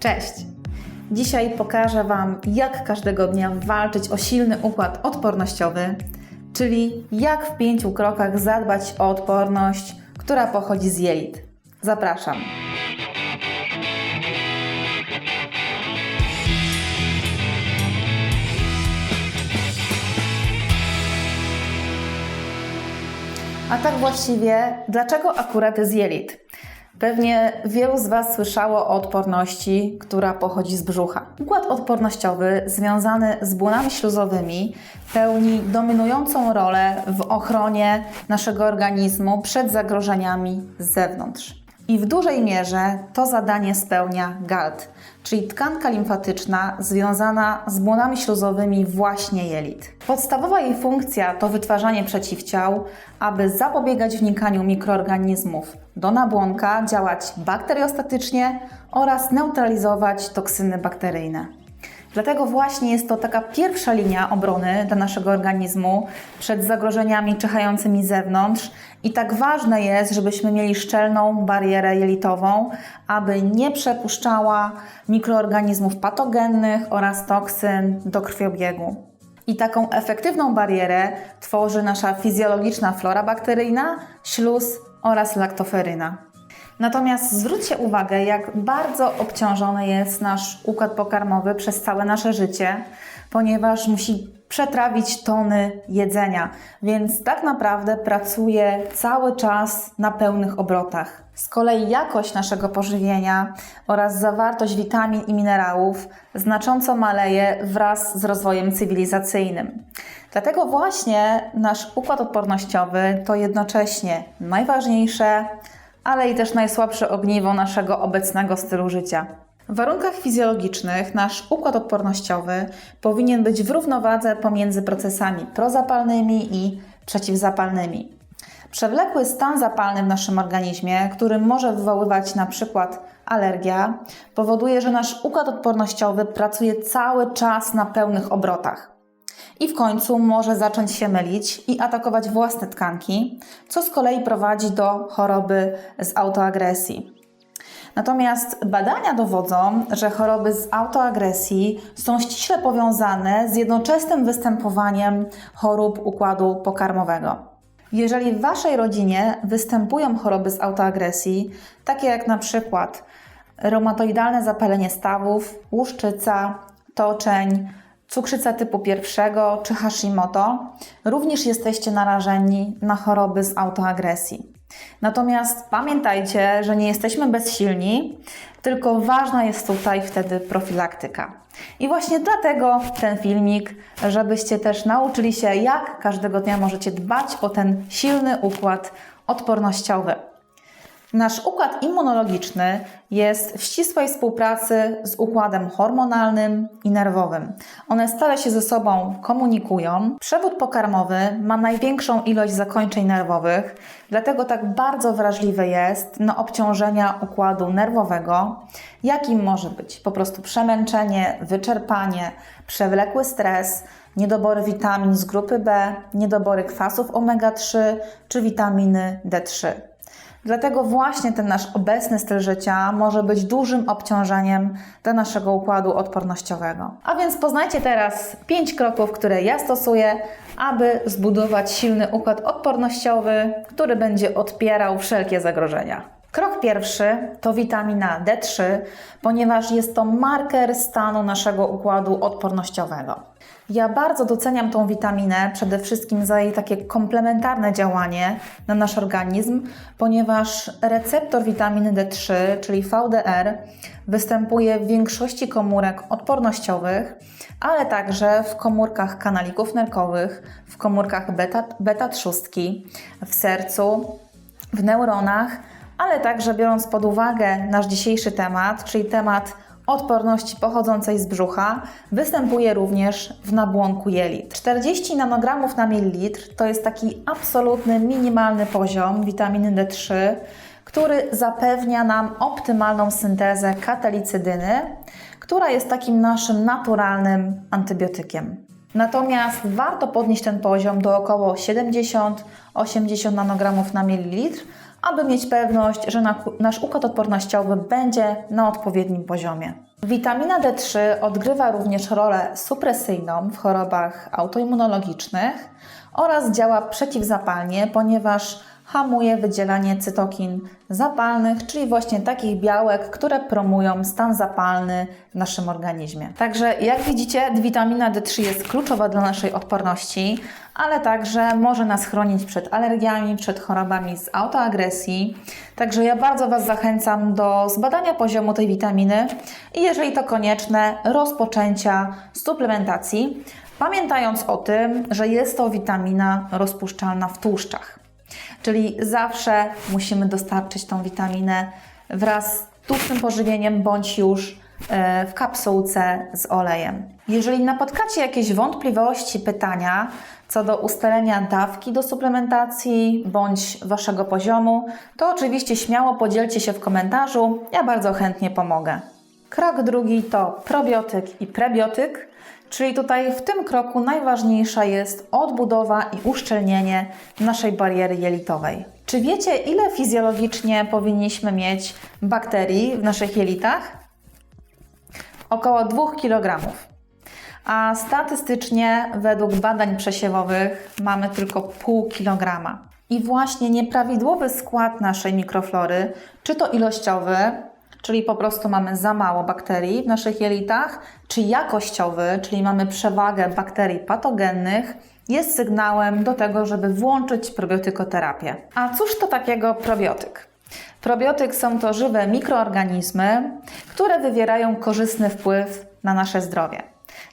Cześć! Dzisiaj pokażę Wam, jak każdego dnia walczyć o silny układ odpornościowy, czyli jak w pięciu krokach zadbać o odporność, która pochodzi z jelit. Zapraszam! A tak właściwie, dlaczego akurat z jelit? Pewnie wielu z Was słyszało o odporności, która pochodzi z brzucha. Układ odpornościowy związany z błonami śluzowymi pełni dominującą rolę w ochronie naszego organizmu przed zagrożeniami z zewnątrz. I w dużej mierze to zadanie spełnia GALT, czyli tkanka limfatyczna związana z błonami śluzowymi właśnie jelit. Podstawowa jej funkcja to wytwarzanie przeciwciał, aby zapobiegać wnikaniu mikroorganizmów do nabłonka, działać bakteriostatycznie oraz neutralizować toksyny bakteryjne. Dlatego właśnie jest to taka pierwsza linia obrony dla naszego organizmu przed zagrożeniami czyhającymi z zewnątrz i tak ważne jest, żebyśmy mieli szczelną barierę jelitową, aby nie przepuszczała mikroorganizmów patogennych oraz toksyn do krwiobiegu. I taką efektywną barierę tworzy nasza fizjologiczna flora bakteryjna, śluz oraz laktoferyna. Natomiast zwróćcie uwagę, jak bardzo obciążony jest nasz układ pokarmowy przez całe nasze życie, ponieważ musi przetrawić tony jedzenia, więc tak naprawdę pracuje cały czas na pełnych obrotach. Z kolei jakość naszego pożywienia oraz zawartość witamin i minerałów znacząco maleje wraz z rozwojem cywilizacyjnym. Dlatego właśnie nasz układ odpornościowy to jednocześnie najważniejsze, ale i też najsłabsze ogniwo naszego obecnego stylu życia. W warunkach fizjologicznych nasz układ odpornościowy powinien być w równowadze pomiędzy procesami prozapalnymi i przeciwzapalnymi. Przewlekły stan zapalny w naszym organizmie, który może wywoływać na przykład alergia, powoduje, że nasz układ odpornościowy pracuje cały czas na pełnych obrotach i w końcu może zacząć się mylić i atakować własne tkanki, co z kolei prowadzi do choroby z autoagresji. Natomiast badania dowodzą, że choroby z autoagresji są ściśle powiązane z jednoczesnym występowaniem chorób układu pokarmowego. Jeżeli w Waszej rodzinie występują choroby z autoagresji, takie jak na przykład reumatoidalne zapalenie stawów, łuszczyca, toczeń, cukrzyca typu pierwszego czy Hashimoto, również jesteście narażeni na choroby z autoagresji. Natomiast pamiętajcie, że nie jesteśmy bezsilni, tylko ważna jest tutaj wtedy profilaktyka. I właśnie dlatego ten filmik, żebyście też nauczyli się, jak każdego dnia możecie dbać o ten silny układ odpornościowy. Nasz układ immunologiczny jest w ścisłej współpracy z układem hormonalnym i nerwowym. One stale się ze sobą komunikują. Przewód pokarmowy ma największą ilość zakończeń nerwowych, dlatego tak bardzo wrażliwy jest na obciążenia układu nerwowego, jakim może być po prostu przemęczenie, wyczerpanie, przewlekły stres, niedobory witamin z grupy B, niedobory kwasów omega-3 czy witaminy D3. Dlatego właśnie ten nasz obecny styl życia może być dużym obciążeniem dla naszego układu odpornościowego. A więc poznajcie teraz 5 kroków, które ja stosuję, aby zbudować silny układ odpornościowy, który będzie odpierał wszelkie zagrożenia. Krok pierwszy to witamina D3, ponieważ jest to marker stanu naszego układu odpornościowego. Ja bardzo doceniam tą witaminę przede wszystkim za jej takie komplementarne działanie na nasz organizm, ponieważ receptor witaminy D3, czyli VDR, występuje w większości komórek odpornościowych, ale także w komórkach kanalików nerkowych, w komórkach beta, beta trzustki, w sercu, w neuronach, ale także biorąc pod uwagę nasz dzisiejszy temat, czyli temat odporności pochodzącej z brzucha występuje również w nabłonku jelit. 40 nanogramów na mililitr to jest taki absolutny, minimalny poziom witaminy D3, który zapewnia nam optymalną syntezę katalicydyny, która jest takim naszym naturalnym antybiotykiem. Natomiast warto podnieść ten poziom do około 70-80 nanogramów na mililitr, aby mieć pewność, że na- nasz układ odpornościowy będzie na odpowiednim poziomie. Witamina D3 odgrywa również rolę supresyjną w chorobach autoimmunologicznych oraz działa przeciwzapalnie, ponieważ hamuje wydzielanie cytokin zapalnych, czyli właśnie takich białek, które promują stan zapalny w naszym organizmie. Także jak widzicie, witamina D3 jest kluczowa dla naszej odporności, ale także może nas chronić przed alergiami, przed chorobami z autoagresji. Także ja bardzo Was zachęcam do zbadania poziomu tej witaminy i jeżeli to konieczne, rozpoczęcia suplementacji, pamiętając o tym, że jest to witamina rozpuszczalna w tłuszczach. Czyli zawsze musimy dostarczyć tą witaminę wraz z tłustym pożywieniem bądź już e, w kapsułce z olejem. Jeżeli napotkacie jakieś wątpliwości, pytania co do ustalenia dawki do suplementacji bądź waszego poziomu, to oczywiście śmiało podzielcie się w komentarzu. Ja bardzo chętnie pomogę. Krok drugi to probiotyk i prebiotyk, czyli tutaj w tym kroku najważniejsza jest odbudowa i uszczelnienie naszej bariery jelitowej. Czy wiecie, ile fizjologicznie powinniśmy mieć bakterii w naszych jelitach? Około 2 kg. A statystycznie według badań przesiewowych mamy tylko pół kilograma. I właśnie nieprawidłowy skład naszej mikroflory, czy to ilościowy, czyli po prostu mamy za mało bakterii w naszych jelitach, czy jakościowy, czyli mamy przewagę bakterii patogennych, jest sygnałem do tego, żeby włączyć probiotykoterapię. A cóż to takiego probiotyk? Probiotyk są to żywe mikroorganizmy, które wywierają korzystny wpływ na nasze zdrowie.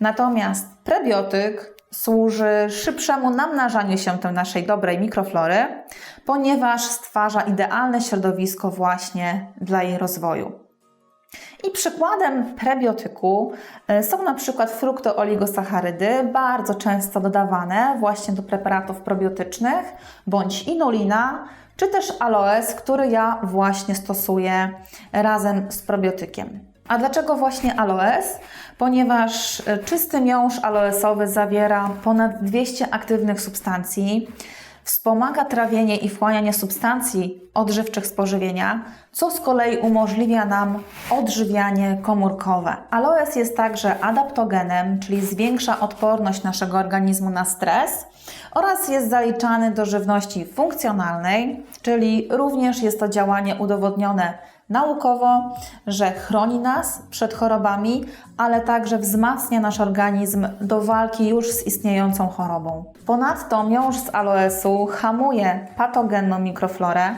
Natomiast prebiotyk służy szybszemu namnażaniu się tej naszej dobrej mikroflory, ponieważ stwarza idealne środowisko właśnie dla jej rozwoju. I przykładem prebiotyku e, są na przykład fruktooligosacharydy, bardzo często dodawane właśnie do preparatów probiotycznych, bądź inulina, czy też aloes, który ja właśnie stosuję razem z probiotykiem. A dlaczego właśnie aloes? Ponieważ e, czysty miąższ aloesowy zawiera ponad 200 aktywnych substancji, wspomaga trawienie i wchłanianie substancji odżywczych z pożywienia, co z kolei umożliwia nam odżywianie komórkowe. Aloes jest także adaptogenem, czyli zwiększa odporność naszego organizmu na stres oraz jest zaliczany do żywności funkcjonalnej, czyli również jest to działanie udowodnione naukowo, że chroni nas przed chorobami, ale także wzmacnia nasz organizm do walki już z istniejącą chorobą. Ponadto miąższ z aloesu hamuje patogenną mikroflorę,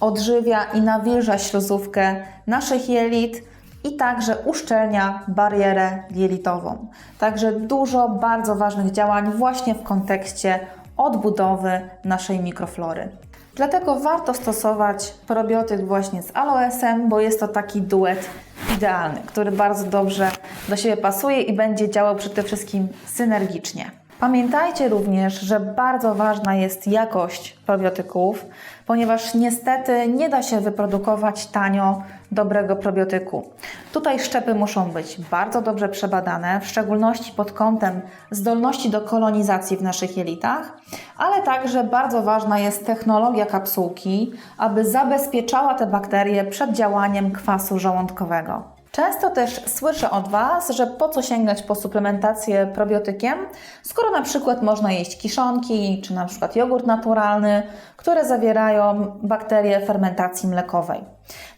odżywia i nawilża śluzówkę naszych jelit i także uszczelnia barierę jelitową. Także dużo bardzo ważnych działań właśnie w kontekście odbudowy naszej mikroflory. Dlatego warto stosować probiotyk właśnie z aloesem, bo jest to taki duet idealny, który bardzo dobrze do siebie pasuje i będzie działał przede wszystkim synergicznie. Pamiętajcie również, że bardzo ważna jest jakość probiotyków, ponieważ niestety nie da się wyprodukować tanio dobrego probiotyku. Tutaj szczepy muszą być bardzo dobrze przebadane, w szczególności pod kątem zdolności do kolonizacji w naszych jelitach, ale także bardzo ważna jest technologia kapsułki, aby zabezpieczała te bakterie przed działaniem kwasu żołądkowego. Często też słyszę od Was, że po co sięgać po suplementację probiotykiem, skoro na przykład można jeść kiszonki, czy na przykład jogurt naturalny, które zawierają bakterie fermentacji mlekowej.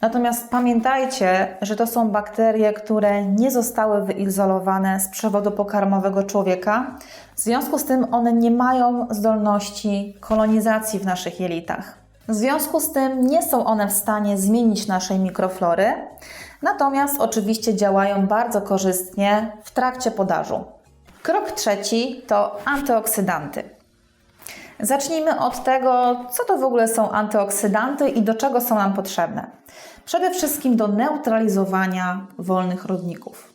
Natomiast pamiętajcie, że to są bakterie, które nie zostały wyizolowane z przewodu pokarmowego człowieka, w związku z tym one nie mają zdolności kolonizacji w naszych jelitach. W związku z tym nie są one w stanie zmienić naszej mikroflory, natomiast oczywiście działają bardzo korzystnie w trakcie podażu. Krok trzeci to antyoksydanty. Zacznijmy od tego, co to w ogóle są antyoksydanty i do czego są nam potrzebne. Przede wszystkim do neutralizowania wolnych rodników.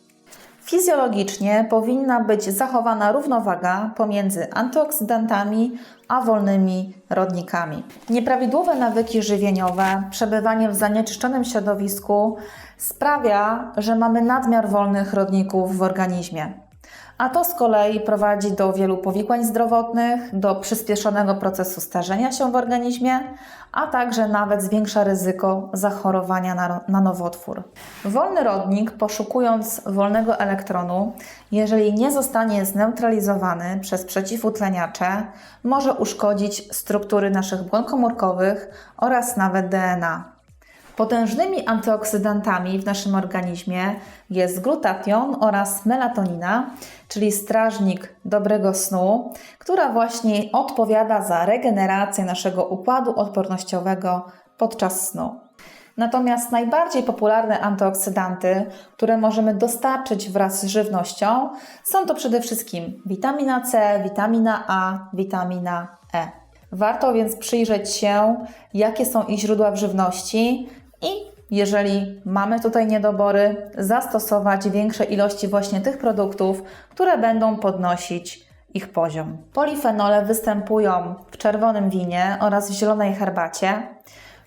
Fizjologicznie powinna być zachowana równowaga pomiędzy antyoksydantami a wolnymi rodnikami. Nieprawidłowe nawyki żywieniowe, przebywanie w zanieczyszczonym środowisku sprawia, że mamy nadmiar wolnych rodników w organizmie. A to z kolei prowadzi do wielu powikłań zdrowotnych, do przyspieszonego procesu starzenia się w organizmie, a także nawet zwiększa ryzyko zachorowania na, na nowotwór. Wolny rodnik, poszukując wolnego elektronu, jeżeli nie zostanie zneutralizowany przez przeciwutleniacze, może uszkodzić struktury naszych błon komórkowych oraz nawet DNA. Potężnymi antyoksydantami w naszym organizmie jest glutation oraz melatonina, czyli strażnik dobrego snu, która właśnie odpowiada za regenerację naszego układu odpornościowego podczas snu. Natomiast najbardziej popularne antyoksydanty, które możemy dostarczyć wraz z żywnością, są to przede wszystkim witamina C, witamina A, witamina E. Warto więc przyjrzeć się, jakie są ich źródła w żywności i jeżeli mamy tutaj niedobory, zastosować większe ilości właśnie tych produktów, które będą podnosić ich poziom. Polifenole występują w czerwonym winie oraz w zielonej herbacie.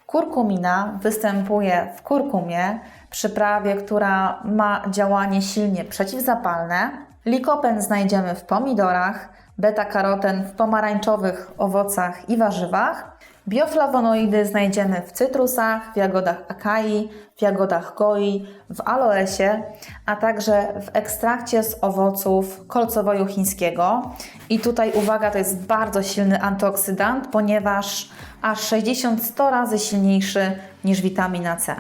Kurkumina występuje w kurkumie, przyprawie, która ma działanie silnie przeciwzapalne. Likopen znajdziemy w pomidorach, beta-karoten w pomarańczowych owocach i warzywach. Bioflawonoidy znajdziemy w cytrusach, w jagodach akai, w jagodach goi, w aloesie, a także w ekstrakcie z owoców kolcowoju chińskiego. I tutaj uwaga, to jest bardzo silny antyoksydant, ponieważ aż 60-100 razy silniejszy niż witamina C.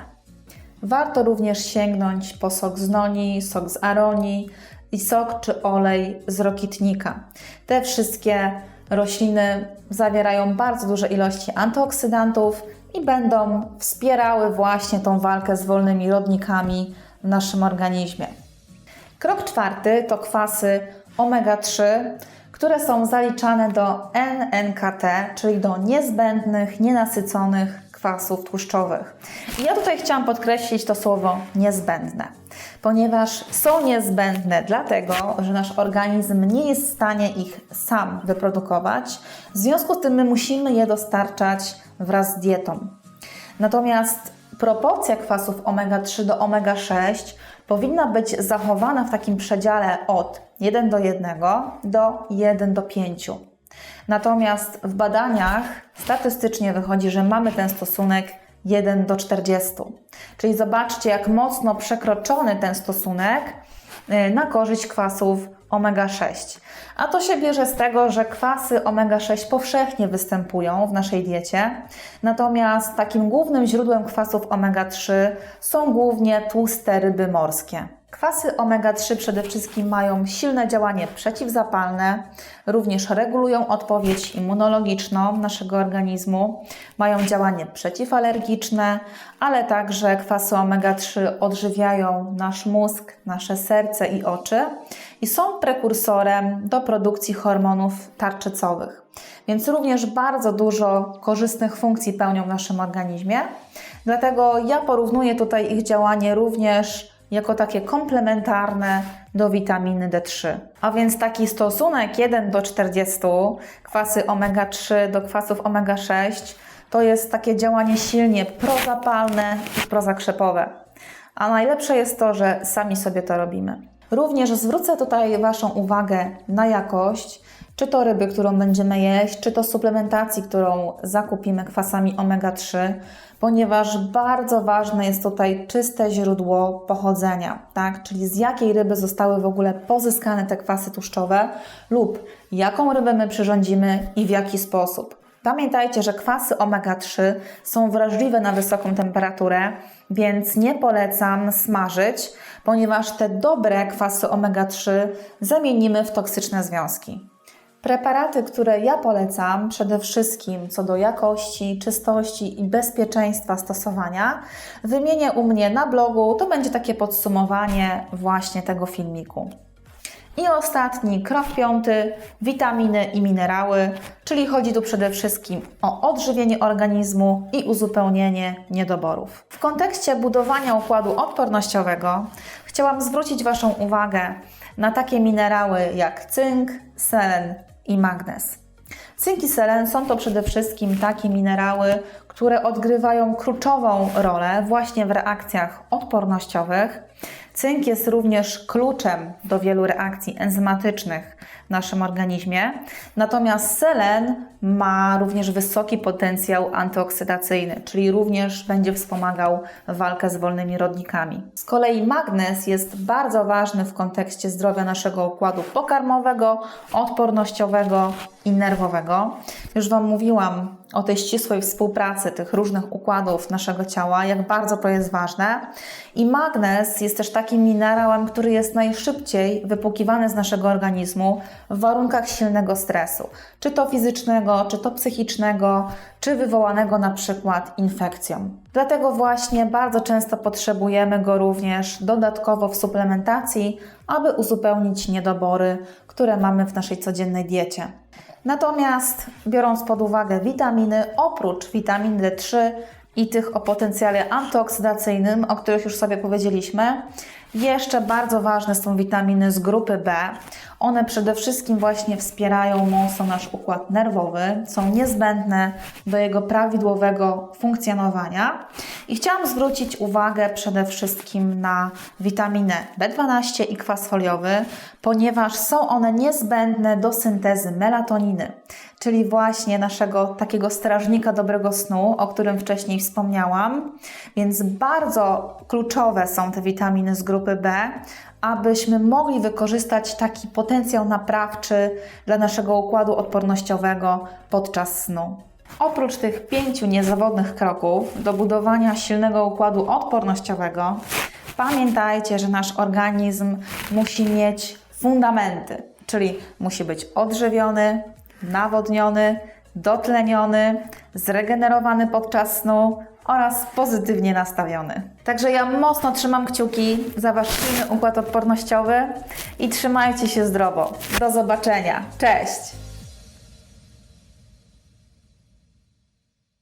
Warto również sięgnąć po sok z noni, sok z aronii i sok czy olej z rokitnika. Te wszystkie rośliny zawierają bardzo duże ilości antyoksydantów i będą wspierały właśnie tą walkę z wolnymi rodnikami w naszym organizmie. Krok czwarty to kwasy omega-3, które są zaliczane do NNKT, czyli do niezbędnych, nienasyconych kwasów tłuszczowych. I ja tutaj chciałam podkreślić to słowo niezbędne, ponieważ są niezbędne dlatego, że nasz organizm nie jest w stanie ich sam wyprodukować, w związku z tym my musimy je dostarczać wraz z dietą. Natomiast proporcja kwasów omega-3 do omega-6 powinna być zachowana w takim przedziale od 1 do 1 do 1 do 5. Natomiast w badaniach statystycznie wychodzi, że mamy ten stosunek 1 do 40. Czyli zobaczcie, jak mocno przekroczony ten stosunek y, na korzyść kwasów omega-6. A to się bierze z tego, że kwasy omega-6 powszechnie występują w naszej diecie, natomiast takim głównym źródłem kwasów omega-3 są głównie tłuste ryby morskie. Kwasy omega-3 przede wszystkim mają silne działanie przeciwzapalne, również regulują odpowiedź immunologiczną naszego organizmu, mają działanie przeciwalergiczne, ale także kwasy omega-3 odżywiają nasz mózg, nasze serce i oczy i są prekursorem do produkcji hormonów tarczycowych. Więc również bardzo dużo korzystnych funkcji pełnią w naszym organizmie. Dlatego ja porównuję tutaj ich działanie również jako takie komplementarne do witaminy D3. A więc taki stosunek 1 do 40 kwasy omega-3 do kwasów omega-6 to jest takie działanie silnie prozapalne i prozakrzepowe. A najlepsze jest to, że sami sobie to robimy. Również zwrócę tutaj Waszą uwagę na jakość, czy to ryby, którą będziemy jeść, czy to suplementacji, którą zakupimy kwasami omega-3, ponieważ bardzo ważne jest tutaj czyste źródło pochodzenia, tak? Czyli z jakiej ryby zostały w ogóle pozyskane te kwasy tłuszczowe lub jaką rybę my przyrządzimy i w jaki sposób. Pamiętajcie, że kwasy omega-3 są wrażliwe na wysoką temperaturę, więc nie polecam smażyć, ponieważ te dobre kwasy omega-3 zamienimy w toksyczne związki. Preparaty, które ja polecam, przede wszystkim co do jakości, czystości i bezpieczeństwa stosowania, wymienię u mnie na blogu. To będzie takie podsumowanie właśnie tego filmiku. I ostatni, krok piąty, witaminy i minerały, czyli chodzi tu przede wszystkim o odżywienie organizmu i uzupełnienie niedoborów. W kontekście budowania układu odpornościowego chciałam zwrócić Waszą uwagę na takie minerały jak cynk, selen i magnez. Cynk i selen są to przede wszystkim takie minerały, które odgrywają kluczową rolę właśnie w reakcjach odpornościowych. Cynk jest również kluczem do wielu reakcji enzymatycznych w naszym organizmie, natomiast selen ma również wysoki potencjał antyoksydacyjny, czyli również będzie wspomagał walkę z wolnymi rodnikami. Z kolei magnez jest bardzo ważny w kontekście zdrowia naszego układu pokarmowego, odpornościowego i nerwowego. Już Wam mówiłam o tej ścisłej współpracy tych różnych układów naszego ciała, jak bardzo to jest ważne. I magnez jest też takim minerałem, który jest najszybciej wypłukiwany z naszego organizmu w warunkach silnego stresu, czy to fizycznego, czy to psychicznego, czy wywołanego na przykład infekcją. Dlatego właśnie bardzo często potrzebujemy go również dodatkowo w suplementacji, aby uzupełnić niedobory, które mamy w naszej codziennej diecie. Natomiast biorąc pod uwagę witaminy, oprócz witamin D3 i tych o potencjale antyoksydacyjnym, o których już sobie powiedzieliśmy, jeszcze bardzo ważne są witaminy z grupy B. One przede wszystkim właśnie wspierają mocno nasz układ nerwowy, są niezbędne do jego prawidłowego funkcjonowania. I chciałam zwrócić uwagę przede wszystkim na witaminę B12 i kwas foliowy, ponieważ są one niezbędne do syntezy melatoniny, czyli właśnie naszego takiego strażnika dobrego snu, o którym wcześniej wspomniałam. Więc bardzo kluczowe są te witaminy z grupy B, abyśmy mogli wykorzystać taki potencjał naprawczy dla naszego układu odpornościowego podczas snu. Oprócz tych pięciu niezawodnych kroków do budowania silnego układu odpornościowego, pamiętajcie, że nasz organizm musi mieć fundamenty, czyli musi być odżywiony, nawodniony, dotleniony, zregenerowany podczas snu oraz pozytywnie nastawiony. Także ja mocno trzymam kciuki za Wasz silny układ odpornościowy i trzymajcie się zdrowo. Do zobaczenia. Cześć!